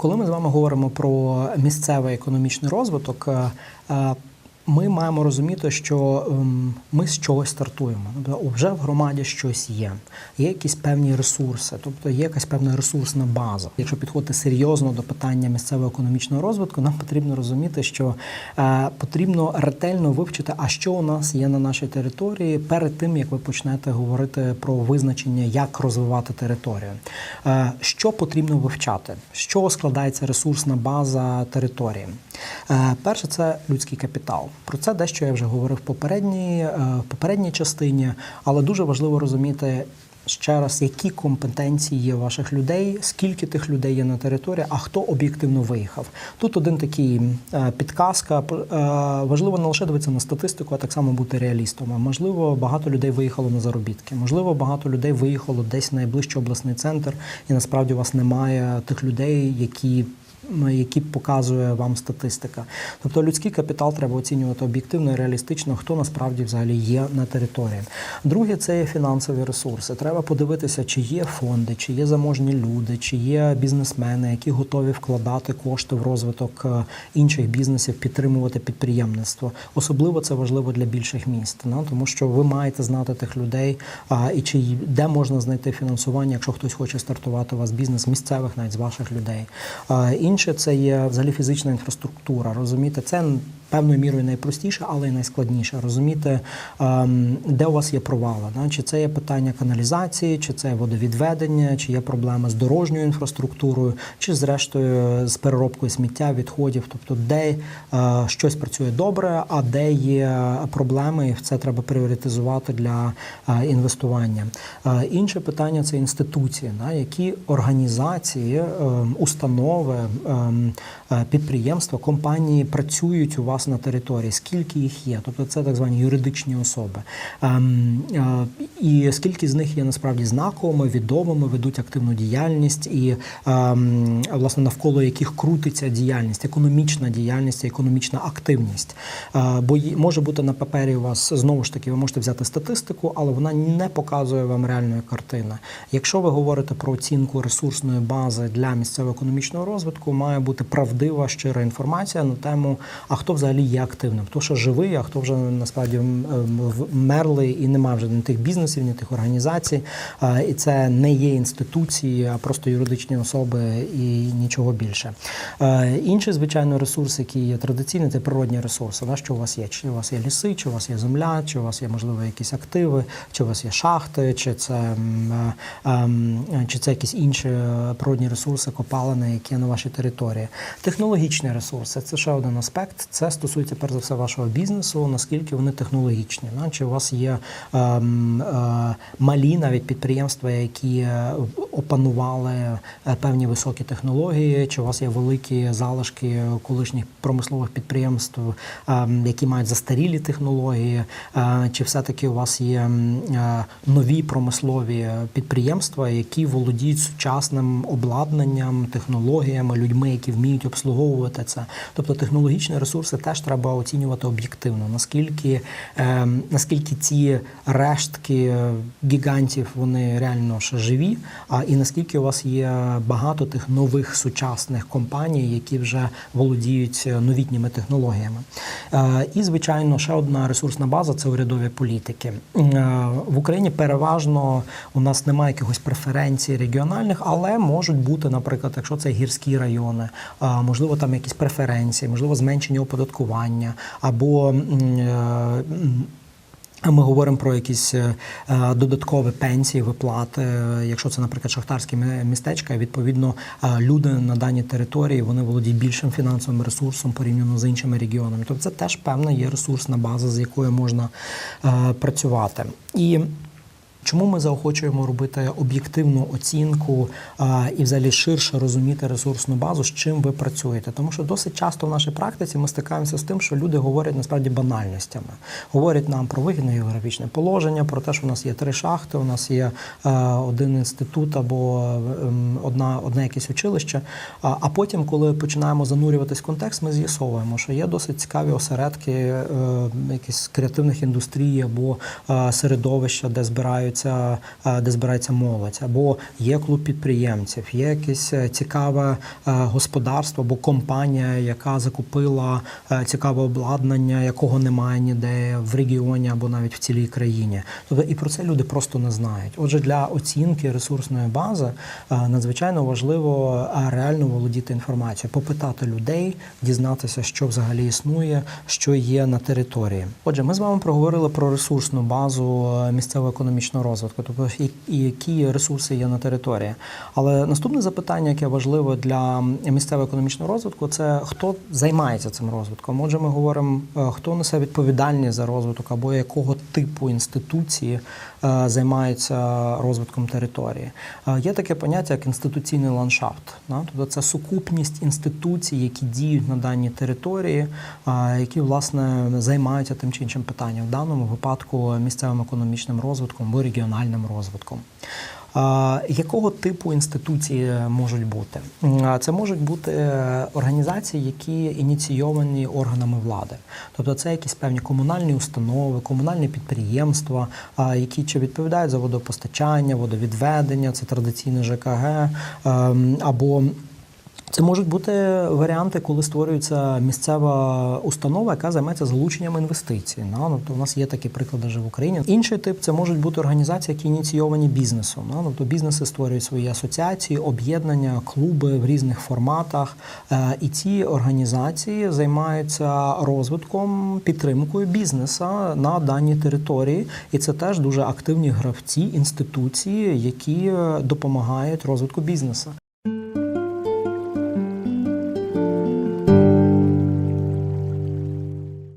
коли ми з вами говоримо про місцевий економічний розвиток, е, е, ми маємо розуміти, що ем, ми з чогось стартуємо. Тобто вже в громаді щось є, є якісь певні ресурси, тобто є якась певна ресурсна база. Якщо підходити серйозно до питання місцевого економічного розвитку, нам потрібно розуміти, що е, потрібно ретельно вивчити, а що у нас є на нашій території перед тим, як ви почнете говорити про визначення, як розвивати територію. Е, що потрібно вивчати? З чого складається ресурсна база території? Е, перше, це людський капітал. Про це дещо я вже говорив в попередній, е, в попередній частині, але дуже важливо розуміти. Ще раз, які компетенції є ваших людей, скільки тих людей є на території, а хто об'єктивно виїхав. Тут один такий е, підказка. Е, Важливо не лише дивитися на статистику, а так само бути реалістом. Можливо, багато людей виїхало на заробітки. Можливо, багато людей виїхало десь в найближчий обласний центр, і насправді у вас немає тих людей, які які показує вам статистика. Тобто людський капітал треба оцінювати об'єктивно і реалістично, хто насправді взагалі є на території. Друге, це є фінансові ресурси. Треба подивитися, чи є фонди, чи є заможні люди, чи є бізнесмени, які готові вкладати кошти в розвиток е, інших бізнесів, підтримувати підприємництво. Особливо це важливо для більших міст, ну, тому що ви маєте знати тих людей, і чи де можна знайти фінансування, якщо хтось хоче стартувати у вас бізнес місцевих, навіть з ваших людей. Інше це є взагалі фізична інфраструктура. Розумієте, це певною мірою найпростіше, але й найскладніше. Розуміти, ем, де у вас є провали. Чи це є питання каналізації, чи це водовідведення, чи є проблеми з дорожньою інфраструктурою, чи зрештою з переробкою сміття, відходів, тобто де е, щось працює добре, а де є проблеми, і це треба пріоритизувати для е, інвестування. Е, інше питання це інституції, які організації, ем, установи, ем, підприємства, компанії працюють у вас на території, скільки їх є, тобто це так звані юридичні особи. Ем, і скільки з них є насправді знаковими, відомими, ведуть активну діяльність, і ем, власне навколо яких крутиться діяльність, економічна діяльність, економічна активність. Бо може бути на папері у вас знову ж таки, ви можете взяти статистику, але вона не показує вам реальної картини. Якщо ви говорите про оцінку ресурсної бази для місцевого економічного розвитку, має бути правдива щира інформація на тему, а хто взагалі є активним, хто що живий, а хто вже насправді вмерли і немає вже ні тих бізнесів, ні тих організацій. І це не є інституції, а просто юридичні особи і нічого більше. Інший, звичайно, ресурс, який є традиційний, це природні ресурси. Да, що у вас є? Чи у вас є ліси, чи у вас є земля, чи у вас є можливо якісь активи, чи у вас є шахти, чи це чи це якісь інші природні ресурси, копалини, які є на вашій території. Технологічні ресурси це ще один аспект. Це стосується перш за все вашого бізнесу, наскільки вони технологічні. Чи у вас є е, е, малі навіть підприємства, які е, опанували е, певні високі технології, чи у вас є великі залишки колишніх промислових підприємств, е, які мають застарілі технології, е, чи все-таки у вас є е, нові промислові підприємства, які володіють сучасним обладнанням, технологіями, людьми, які вміють обслуговувати це, тобто технологічні ресурси теж треба оцінювати об'єктивно, наскільки е, наскільки ці рештки гігантів вони реально ще живі, а і наскільки у вас є багато тих нових сучасних компаній, які вже володіють новітніми технологіями. Е, і, звичайно, ще одна ресурсна база це урядові політики. Е, в Україні переважно у нас немає якихось преференцій регіональних, але можуть бути, наприклад, якщо це гірські райони, е, можливо, там якісь преференції, можливо, зменшення оподаткування або ми говоримо про якісь додаткові пенсії, виплати. Якщо це, наприклад, шахтарські містечка, відповідно люди на даній території вони володіють більшим фінансовим ресурсом порівняно з іншими регіонами. Тобто це теж певна є ресурсна база, з якою можна працювати і. Чому ми заохочуємо робити об'єктивну оцінку а, і взагалі ширше розуміти ресурсну базу, з чим ви працюєте? Тому що досить часто в нашій практиці ми стикаємося з тим, що люди говорять насправді банальностями. Говорять нам про вигідне географічне положення, про те, що у нас є три шахти, у нас є а, один інститут або ем, одна, одне якесь училище. А, а потім, коли починаємо занурюватись в контекст, ми з'ясовуємо, що є досить цікаві осередки е, якісь креативних індустрій або е, середовища, де збирають збираються, де збирається молодь, або є клуб підприємців, є якесь е, цікаве е, господарство або компанія, яка закупила е, цікаве обладнання, якого немає ніде в регіоні або навіть в цілій країні. Тобто і про це люди просто не знають. Отже, для оцінки ресурсної бази надзвичайно важливо реально володіти інформацією, попитати людей, дізнатися, що взагалі існує, що є на території. Отже, ми з вами проговорили про ресурсну базу місцевого економічного розвитку, тобто і- які ресурси є на території. Але наступне запитання, яке важливе для місцевого економічного розвитку, це хто займається цим розвитком. Отже, ми говоримо, е, хто несе відповідальність за розвиток або якого типу інституції е, займаються розвитком території. Е, Є таке поняття як інституційний ландшафт. Тобто це сукупність інституцій, які діють на даній території, які власне займаються тим чи іншим питанням, в даному випадку місцевим економічним розвитком регіональним розвитком. Якого типу інституції можуть бути? Це можуть бути організації, які ініційовані органами влади, тобто це якісь певні комунальні установи, комунальні підприємства, які чи відповідають за водопостачання, водовідведення, це традиційне ЖКГ ем, або це можуть бути варіанти, коли створюється місцева установа, яка займається залученням інвестицій. Ну, тобто у нас є такі приклади вже в Україні. Інший тип це можуть бути організації, які ініційовані бізнесом. Ну, тобто бізнеси створюють свої асоціації, об'єднання, клуби в різних форматах. Е, І ці організації займаються розвитком, підтримкою бізнеса на даній території. І це теж дуже активні гравці, інституції, які е, допомагають розвитку бізнесу.